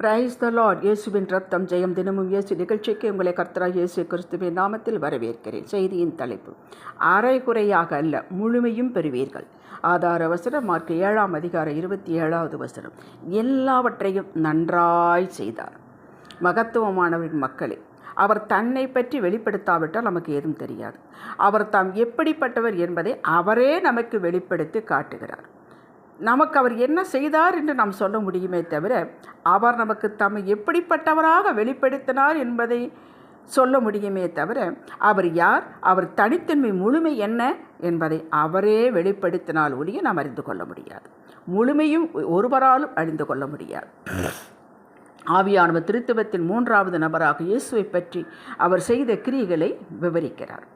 Praise the Lord இயேசுவின் ரத்தம் ஜெயம் தினமும் இயேசு நிகழ்ச்சிக்கு உங்களை கர்த்தராக இயேசு கிறிஸ்துவின் நாமத்தில் வரவேற்கிறேன். செய்தியின் தலைப்பு அரைகுறையாக அல்ல முழுமையும் பெறுவீர்கள். ஆதார வசனம் மார்க் ஏழாம் அதிகார இருபத்தி ஏழாவது வசனம். எல்லாவற்றையும் நன்றாய் செய்தார். மகத்துவமானவரின் மக்களே அவர் தன்னை பற்றி வெளிப்படுத்தாவிட்டால் நமக்கு ஏதும் தெரியாது. அவர் தாம் எப்படிப்பட்டவர் என்பதை அவரே நமக்கு வெளிப்படுத்தி காட்டுகிறார். நமக்கு அவர் என்ன செய்தார் என்று நாம் சொல்ல முடியுமே தவிர அவர் நமக்கு தம்மை எப்படிப்பட்டவராக வெளிப்படுத்தினார் என்பதை சொல்ல முடியுமே தவிர அவர் யார் அவர் தனித்தன்மை முழுமை என்ன என்பதை அவரே வெளிப்படுத்தினால் ஒழிய நாம் அறிந்து கொள்ள முடியாது. முழுமையும் ஒருவராலும் அறிந்து கொள்ள முடியாது. ஆவியானவர் திருத்துவத்தின் மூன்றாவது நபராக இயேசுவை பற்றி அவர் செய்த கிரிகளை விவரிக்கிறார்.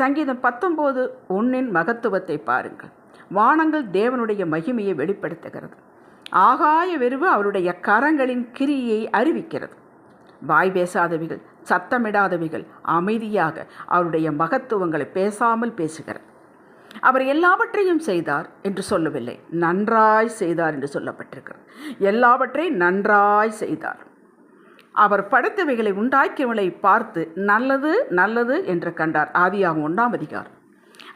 சங்கீதம் பத்தொம்போது ஒன்றின் மகத்துவத்தை பாருங்கள். வானங்கள் தேவனுடைய மகிமையை வெளிப்படுத்துகிறது. ஆகாய வெறுவு அவருடைய கரங்களின் கிரியை அறிவிக்கிறது. வாய் பேசாதவைகள் சத்தமிடாதவைகள் அமைதியாக அவருடைய மகத்துவங்களை பேசாமல் பேசுகிறது. அவர் எல்லாவற்றையும் செய்தார் என்று சொல்லவில்லை. நன்றாய் செய்தார் என்று சொல்லப்பட்டிருக்கிறது. எல்லாவற்றையும் நன்றாய் செய்தார். அவர் படைத்தவைகளை உண்டாக்கியவளை பார்த்து நல்லது நல்லது என்று கண்டார். ஆதியாகும் ஒன்றாம் அதிகாரம்.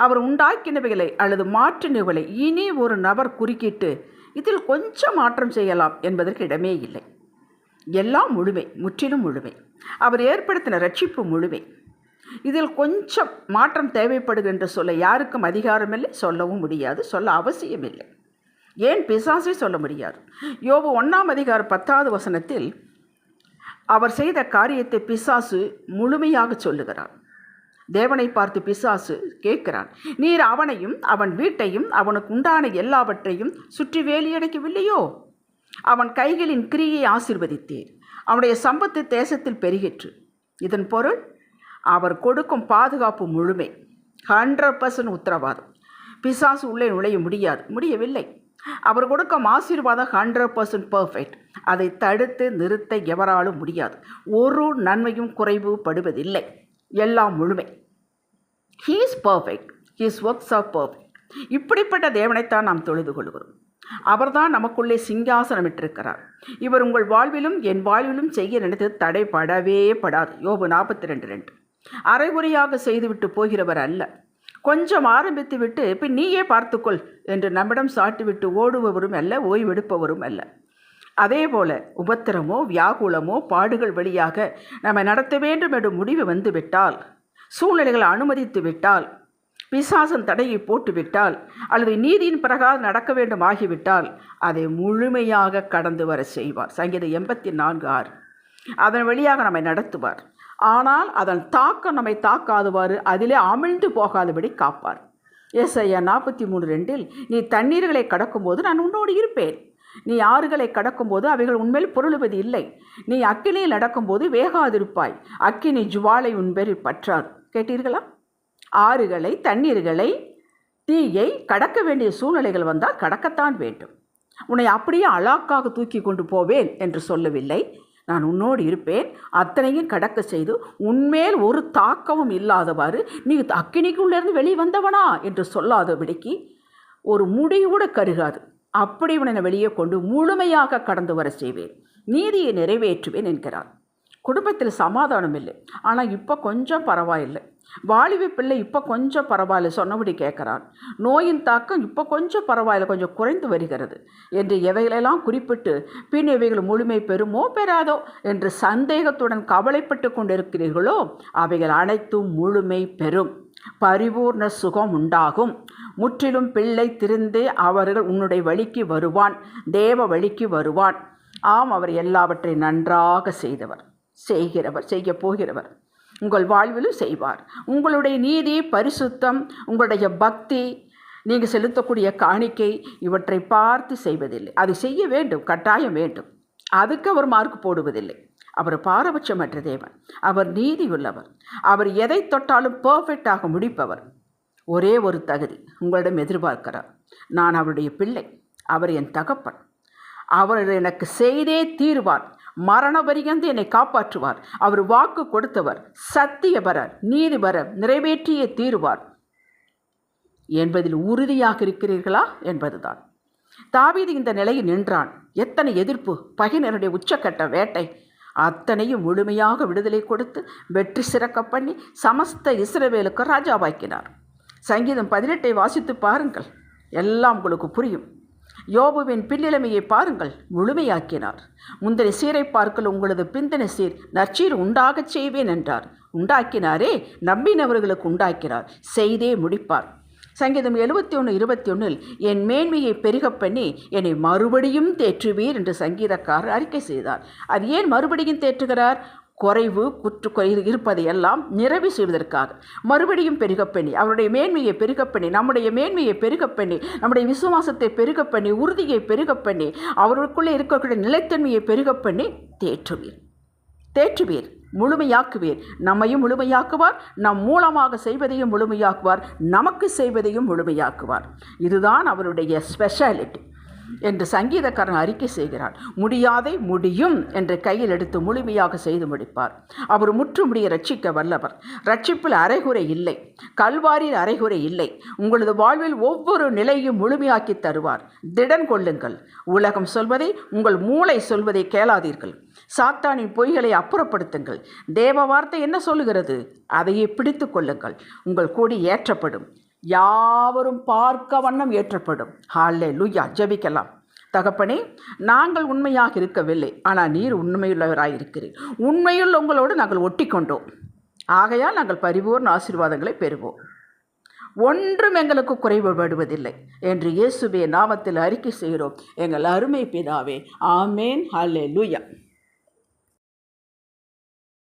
அவர் உண்டாக்கினவைகளை அல்லது மாற்றினவைகளை இனி ஒரு நபர் குறுக்கிட்டு இதில் கொஞ்சம் மாற்றம் செய்யலாம் என்பதற்கு இடமே இல்லை. எல்லாம் முழுமை முற்றிலும் முழுமை. அவர் ஏற்படுத்தின ரட்சிப்பு முழுமை. இதில் கொஞ்சம் மாற்றம் தேவைப்படுகின்ற சொல்ல யாருக்கும் அதிகாரமில்லை சொல்லவும் முடியாது சொல்ல அவசியமில்லை. ஏன் பிசாசை சொல்ல முடியாது? யோபு ஒன்றாம் அதிகார பத்தாவது வசனத்தில் அவர் செய்த காரியத்தை பிசாசு முழுமையாக சொல்லுகிறார். தேவனை பார்த்து பிசாசு கேட்கிறான் நீர் அவனையும் அவன் வீட்டையும் அவனுக்கு உண்டான எல்லாவற்றையும் சுற்றி வேலியடைக்கவில்லையோ? அவன் கைகளின் கிரியை ஆசிர்வதித்தீர் அவனுடைய சம்பத்து தேசத்தில் பெருகிற்று. இதன் பொருள் அவர் கொடுக்கும் பாதுகாப்பு முழுமை. ஹண்ட்ரட் பர்சன்ட் உத்தரவாதம். பிசாசு உள்ளே நுழைய முடியாது முடியவில்லை. அவர் கொடுக்கும் ஆசீர்வாதம் ஹண்ட்ரட் பர்சன்ட் பர்ஃபெக்ட். அதை தடுத்து நிறுத்த எவராலும் முடியாது. ஒரு நன்மையும் குறைவு படுவதில்லை எல்லாம் முழுமை. He is perfect his works are perfect இப்படிப்பட்ட தேவனைத்தான் நாம் தொழுது கொள்கிறோம். அவர்தான் நமக்குள்ளே சிங்காசனமிட்டிருக்கிறார். இவர் உங்கள் வாழ்விலும் என் வாழ்விலும் செய்ய நினைத்து தடைப்படவே படாது. யோபு நாற்பத்தி ரெண்டு. ரெண்டு அரைகுறையாக செய்துவிட்டு போகிறவர் அல்ல. கொஞ்சம் ஆரம்பித்து விட்டு பின் நீயே பார்த்துக்கொள் என்று நம்மிடம் சாட்டிவிட்டு ஓடுபவரும் அல்ல ஓய்வெடுப்பவரும் அல்ல. அதே போல உபத்திரமோ வியாகுலமோ பாடுகள் வழியாக நம்மை நடத்த வேண்டும் என்ற முடிவு வந்துவிட்டால் சூழ்நிலைகளை அனுமதித்து விட்டால் பிசாசன் தடையை போட்டுவிட்டால் அல்லது நீதியின் பிரகாரம் நடக்க வேண்டும் ஆகிவிட்டால் அதை முழுமையாக கடந்து வர செய்வார். சங்கீதம் எண்பத்தி நான்கு ஆறு. அதன் வழியாக நம்மை நடத்துவார். ஆனால் அதன் தாக்கம் நம்மை தாக்காதவாறு அதிலே அமிழ்ந்து போகாதபடி காப்பார். எஸ் ஐயா நாற்பத்தி மூணு ரெண்டில் நீ தண்ணீர்களை கடக்கும்போது நான் உன்னோடு இருப்பேன். நீ ஆறுகளை கடக்கும்போது அவைகள் உண்மையில் பொருளுவது இல்லை. நீ அக்கினியில் நடக்கும்போது வேகாதிருப்பாய். அக்கினி ஜுவாலை உன்பேரில் பற்றார் கேட்டீர்களா? ஆறுகளை தண்ணீர்களை தீயை கடக்க வேண்டிய சூழ்நிலைகள் வந்தால் கடக்கத்தான் வேண்டும். உன்னை அப்படியே அலாக்காக தூக்கி கொண்டு போவேன் என்று சொல்லவில்லை. நான் உன்னோடு இருப்பேன். அத்தனையும் கடக்க செய்து உன்மேல் ஒரு தாக்கமும் இல்லாதவாறு நீ அக்கினிக்குள்ளேருந்து வெளியே வந்தவனா என்று சொல்லாதபடிக்கு ஒரு முடிவுட கருகாது. அப்படி உன்னை வெளியே கொண்டு முழுமையாக கடந்து வர செய்வேன். நீதியை நிறைவேற்றுவேன் என்கிறார். குடும்பத்தில் சமாதானம் இல்லை. ஆனால் இப்போ கொஞ்சம் பரவாயில்லை. வாலிப பிள்ளை இப்போ கொஞ்சம் பரவாயில்ல சொன்னபடி கேட்குறான். நோயின் தாக்கம் இப்போ கொஞ்சம் பரவாயில்ல கொஞ்சம் குறைந்து வருகிறது என்று எவைகளெல்லாம் குறிப்பிட்டு பின் இவைகள் முழுமை பெறுமோ பெறாதோ என்று சந்தேகத்துடன் கவலைப்பட்டு கொண்டிருக்கிறீர்களோ அவைகள் அனைத்தும் முழுமை பெறும். பரிபூர்ண சுகம் உண்டாகும். முற்றிலும் பிள்ளை திருந்து அவர்கள் உன்னுடைய வழிக்கு வருவான் தேவ வழிக்கு வருவான். ஆம் அவர் எல்லாவற்றை நன்றாக செய்தவர். செய்கிறவர் செய்ய போகிறவர். உங்கள் வாழ்விலும் செய்வார். உங்களுடைய நீதி பரிசுத்தம் உங்களுடைய பக்தி நீங்கள் செலுத்தக்கூடிய காணிக்கை இவற்றை பார்த்து செய்வதில்லை. அதை செய்ய வேண்டும் கட்டாயம் வேண்டும். அதுக்கு அவர் மார்க் போடுவதில்லை. அவர் பாரபட்சமற்ற தேவன். அவர் நீதி உள்ளவர் அவர் எதை தொட்டாலும் பர்ஃபெக்டாக முடிப்பவர். ஒரே ஒரு தகுதி உங்களிடம் எதிர்பார்க்கிறார். நான் அவருடைய பிள்ளை. அவர் என் தகப்பன். அவர் எனக்கு செய்தே தீர்வார். மரண பரியந்து என்னை காப்பாற்றுவார். அவர் வாக்கு கொடுத்தவர் சத்தியபரர் நீதிபரர் நிறைவேற்றியே தீருவார். என்பதில் உறுதியாக இருக்கிறீர்களா? என்பதுதான். தாவீது இந்த நிலையில் நின்றான். எத்தனை எதிர்ப்பு பகையினருடைய உச்சக்கட்ட வேட்டை. அத்தனையும் முழுமையாக விடுதலை கொடுத்து வெற்றி சிறக்க பண்ணி சமஸ்த இஸ்ரவேலுக்கு ராஜாவாக்கினார். சங்கீதம் பதினெட்டை வாசித்து பாருங்கள். எல்லாம் உங்களுக்கு புரியும். யோபுவின் பின்னிலைமையை பாருங்கள். முழுமையாக்கினார். முந்தின சீரை பார்க்கல் உங்களது பிந்தின சீர் நற்சீர் உண்டாகச் செய்வேன் என்றார். உண்டாக்கினாரே நம்பினவர்களுக்கு உண்டாக்கினார். செய்தே முடிப்பார். சங்கீதம் எழுபத்தி ஒன்று இருபத்தி ஒன்றில் என் மேன்மையை பெருகப் பண்ணி என்னை மறுபடியும் தேற்றுவீர் என்று சங்கீதக்காரர் அறிக்கை செய்தார். அது ஏன் மறுபடியும் தேற்றுகிறார்? குறைவு குற்று குறை இருப்பதையெல்லாம் நிறைவு செய்வதற்காக. மறுபடியும் பெருகப்பெண்ணி அவருடைய மேன்மையை பெருகப்பெண்ணி நம்முடைய மேன்மையை பெருகப்பெண்ணி நம்முடைய விசுவாசத்தை பெருகப்பெண்ணி உறுதியை பெருகப்பெண்ணி அவருக்குள்ளே அவர்களுக்குள்ளே இருக்கக்கூடிய நிலைத்தன்மையை பெருகப்பெண்ணி தேற்றுவீர். தேற்றுவீர் முழுமையாக்குவீர். நம்மையும் முழுமையாக்குவார் நம் மூலமாக செய்வதையும் முழுமையாக்குவார் நமக்கு செய்வதையும் முழுமையாக்குவார். இதுதான் அவருடைய ஸ்பெஷாலிட்டி என்று சங்கீதக்காரன் அறிக்கை செய்கிறார் முடியாதை முடியும் என்று கையில் எடுத்து முழுமையாக செய்து முடிப்பார். அவர் முற்றுமுடிய ரட்சிக்க வல்லவர். ரட்சிப்பில் அரைகுறை இல்லை. கல்வாரில் அரைகுறை இல்லை. உங்களது வாழ்வில் ஒவ்வொரு நிலையும் முழுமையாக்கி தருவார். திடன் கொள்ளுங்கள். உலகம் சொல்வதை உங்கள் மூளை சொல்வதை கேளாதீர்கள். சாத்தானின் பொய்களை அப்புறப்படுத்துங்கள். தேவ வார்த்தை என்ன சொல்லுகிறது? அதையே பிடித்து கொள்ளுங்கள். உங்கள் கூடி ஏற்றப்படும். யாவரும் பார்க்க வண்ணம் ஏற்றப்படும். ஹாலே லுய்யா ஜெபிக்கலாம். தகப்பனே நாங்கள் உண்மையாக இருக்கவில்லை. ஆனால் நீர் உண்மையுள்ளவராக இருக்கிறீர். உண்மையுள்ள உங்களோடு நாங்கள் ஒட்டி கொண்டோம் ஆகையால் நாங்கள் பரிபூர்ண ஆசீர்வாதங்களை பெறுவோம். ஒன்றும் எங்களுக்கு குறைவுபடுவதில்லை என்று இயேசுவே நாமத்தில் அறிக்கை செய்கிறோம். எங்கள் அருமை பிதாவே. ஆமேன். ஹாலே லூயா